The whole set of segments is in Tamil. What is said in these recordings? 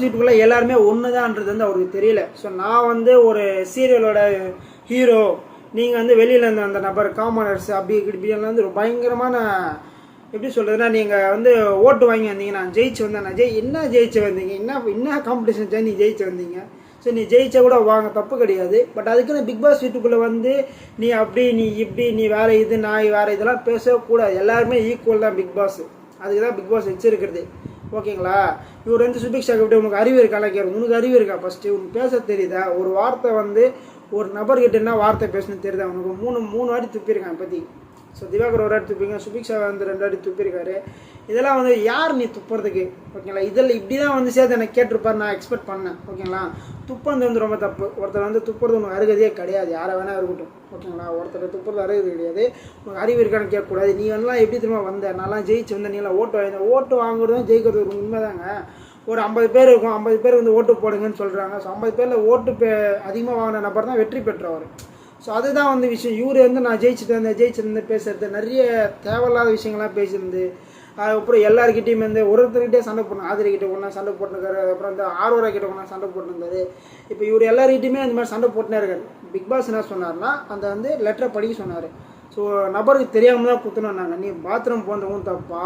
சீட்டுக்குள்ளே எல்லாருமே ஒன்று தான்ன்றது வந்து அவருக்கு தெரியல. ஸோ நான் வந்து ஒரு சீரியலோட ஹீரோ நீங்கள் வந்து வெளியில் இருந்த அந்த நபர் காமனர்ஸ் அப்படி இப்படிலாம் வந்து ஒரு பயங்கரமான எப்படி சொல்கிறதுனா நீங்கள் வந்து ஓட்டு வாங்கி வந்தீங்க நான் ஜெயிச்சு வந்தேன் நான் ஜெய் என்ன ஜெயிச்சு வந்தீங்க? என்ன என்ன காம்படிஷன் நீ ஜெயிச்சு வந்தீங்க? ஸோ நீ ஜெயிச்சா கூட வாங்க தப்பு கிடையாது. பட் அதுக்குன்னு பிக் பாஸ் வீட்டுக்குள்ளே வந்து நீ அப்படி நீ இப்படி நீ வேறு இது நான் வேறு இதெல்லாம் பேசக்கூடாது. எல்லாருமே ஈக்குவல் தான் பிக் பாஸ் அதுக்கு தான் பிக் பாஸ் வச்சுருக்கிறது. ஓகேங்களா? இவர் வந்து சுபிக்ஷா கிட்ட உனக்கு அறிவு இருக்கா? கேட்கும் உனக்கு அறிவு இருக்கா? ஃபஸ்ட்டு உனக்கு பேச தெரியுதா? ஒரு வார்த்தை வந்து ஒரு நபர்கிட்ட என்ன வார்த்தை பேசணும்னு தெரியுதா? உனக்கு மூணு மூணு வாட்டி துப்பியிருக்கான் பற்றி ஸோ திவாகர் ஒரு அடி துப்பிங்க. சுபிக்ஷா வந்து ரெண்டு அடி துப்பியிருக்காரு இதெல்லாம் வந்து யார் நீ துப்புறதுக்கு? ஓகேங்களா இதில் இப்படி தான் வந்து சேர்த்து எனக்கு கேட்டிருப்பார். நான் எக்ஸ்பெக்ட் பண்ணேன். ஓகேங்களா துப்புறது வந்து ரொம்ப தப்பு. ஒருத்தர் வந்து துப்புறது உனக்கு அருகதையே கிடையாது. யாரை வேணால் இருக்கட்டும். ஓகேங்களா ஒருத்தர் துப்புறது அருகது கிடையாது. உனக்கு அறிவு இருக்கான்னு கேட்கக்கூடாது. நீ வந்துலாம் எப்படி திரும்ப வந்த? நான்லாம் ஜெயிச்சு வந்த நீலாம் ஓட்டு வாங்க ஓட்டு வாங்குறதும் ஜெயிக்கிறது ஒரு உண்மைதாங்க. ஒரு ஐம்பது பேர் இருக்கும். ஐம்பது பேர் வந்து ஓட்டு போடுங்கன்னு சொல்கிறாங்க ஸோ ஐம்பது பேரில் ஓட்டு பே அதிகமாக வாங்கின நபர் தான் வெற்றி பெற்றவர். ஸோ அதுதான் வந்து விஷயம். இவர் வந்து நான் ஜெயிச்சுட்டு வந்தேன் ஜெயிச்சிருந்தேன் பேசுறது. நிறைய தேவையில்லாத விஷயங்கள்லாம் பேசியிருந்து அதுக்கப்புறம் எல்லாருக்கிட்டையும் வந்து ஒரு ஒருத்தர்கிட்டே சண்டை போடணும். ஆதிரிக்கிட்ட ஒன்றா சண்டை போட்டுருக்காரு. அப்புறம் இந்த ஆரோரா கிட்ட ஒன்றா சண்டை போட்டுருந்தாரு. இப்போ இவர் எல்லாருக்கிட்டையுமே அந்த மாதிரி சண்டை போட்டுனே இருக்காரு. பிக் பாஸ் என்ன சொன்னார்னா அந்த வந்து லெட்டரை படிக்க சொன்னார். ஸோ நபருக்கு தெரியாமல் தான் குத்தணும் நாங்கள் நீ பாத்ரூம் போனதும் தப்பா?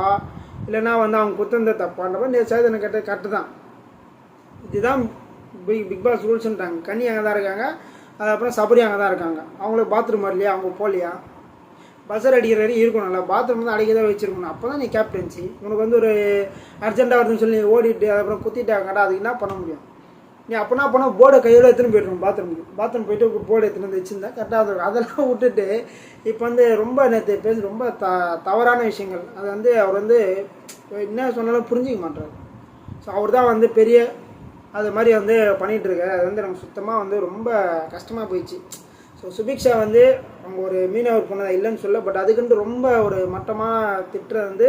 இல்லைன்னா வந்து அவங்க குத்துனது தப்பான்ற மாதிரி நேற்று சேதனை கேட்ட கரெக்டு தான். இதுதான் பிக் பிக் பாஸ் ரூல்ஸ்ன்றாங்க கண்ணி அங்கே தான் இருக்காங்க. அதுக்கப்புறம் சபரி அங்கே தான் இருக்காங்க. அவங்களுக்கு பாத்ரூம் வரலையா? அவங்க போகலையா? பஸ்ஸர் அடிக்கிற வரைக்கும் இருக்கணும்ல பாத்ரூம் வந்து அடிக்க தான் வச்சிருக்கணும். அப்போ தான் நீ கேப்டன்சி உனக்கு வந்து ஒரு அர்ஜென்ட்டாக வருதுன்னு சொல்லி நீ ஓடிட்டு அதுக்கப்புறம் குத்திட்டாங்கடா அதுக்கு என்ன பண்ண முடியும்? நீ அப்போனா போனால் போர்டை கையோட எடுத்துன்னு போயிடணும் பாத்ரூமுக்கு பாத்ரூம் போயிட்டு போர்டு எடுத்துன்னு வந்து வச்சுருந்தா கரெக்டாக இருக்கும். அதெல்லாம் விட்டுட்டு இப்போ வந்து ரொம்ப நேற்று பேசி ரொம்ப த தவறான விஷயங்கள். அது வந்து அவர் வந்து என்ன சொன்னாலும் புரிஞ்சிக்க மாட்டார் ஸோ அவர் தான் வந்து பெரிய அது மாதிரி வந்து பண்ணிகிட்டு இருக்காரு அது வந்து நமக்கு சுத்தமாக வந்து ரொம்ப கஷ்டமாக போயிடுச்சு. ஸோ சுபிக்ஷா வந்து அவங்க ஒரு மீனவர் பொண்ணு இல்லைன்னு சொல்ல பட் அதுக்குன்ட்டு ரொம்ப ஒரு மட்டமாக திட்டுறது வந்து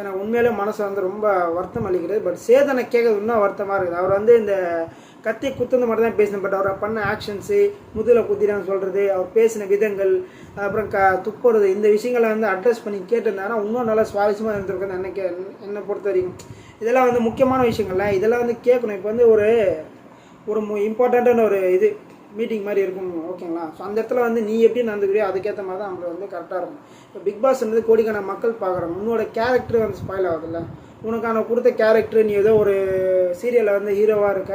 எனக்கு உண்மையிலே மனசு வந்து ரொம்ப வருத்தம் அளிக்கிறது. பட் சேதனை கேட்கறது இன்னும் வருத்தமாக இருக்குது. அவர் வந்து இந்த கத்தி குத்துந்து மாதிரி தான் பேசினேன் பட் அவரை பண்ண ஆக்ஷன்ஸு முதுகில் குத்திடான்னு சொல்கிறது அவர் பேசின விதங்கள் அப்புறம் க துப்புறது இந்த விஷயங்களை வந்து அட்ரஸ் பண்ணி கேட்டிருந்தாங்கன்னா இன்னும் நல்லா சுவாரஸ்யமாக இருந்திருக்குன்னு என்னை கே என்னை பொறுத்த வரைக்கும் இதெல்லாம் வந்து முக்கியமான விஷயங்கள்ல இதெல்லாம் வந்து கேட்கணும். இப்போ வந்து ஒரு ஒரு இம்பார்ட்டண்ட்டான ஒரு இது மீட்டிங் மாதிரி இருக்கும் ஓகேங்களா? ஸோ அந்த இடத்துல வந்து நீ எப்படி நடந்துக்கிறியோ அதுக்கேற்ற மாதிரி தான் நம்மளுக்கு வந்து கரெக்டாக இருக்கும். இப்போ பிக் பாஸ்ன்றது கோடிக்கான மக்கள் பார்க்குறாங்க உன்னோட கேரக்டர் வந்து ஸ்பாயில் ஆகுதுல்ல. உனக்கான கொடுத்த கேரக்டர் நீ ஏதோ ஒரு சீரியலில் வந்து ஹீரோவாக இருக்க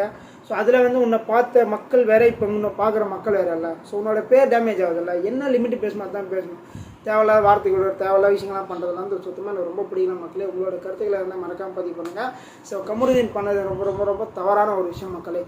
ஸோ அதில் வந்து உன்னை பார்த்த மக்கள் வேற இப்போ உன்னை பார்க்குற மக்கள் வேற இல்லை. ஸோ உன்னோட பேர் டேமேஜ் ஆகுதுல்ல என்ன லிமிட் பேசுமா தான் பேசணும். தேவையில்லாத வார்த்தைகளோட தேவையில்லாத விஷயங்கள்லாம் பண்ணுறதுலாம் வந்து சுத்தமாக எனக்கு ரொம்ப பிடிக்கல மக்களே. உங்களோட கருத்துக்களை இருந்தால் மறக்காமல் பதிவு பண்ணுங்கள் ஸோ கமருதீன் பண்ணது ரொம்ப ரொம்ப ரொம்ப தவறான ஒரு விஷயம் மக்களே.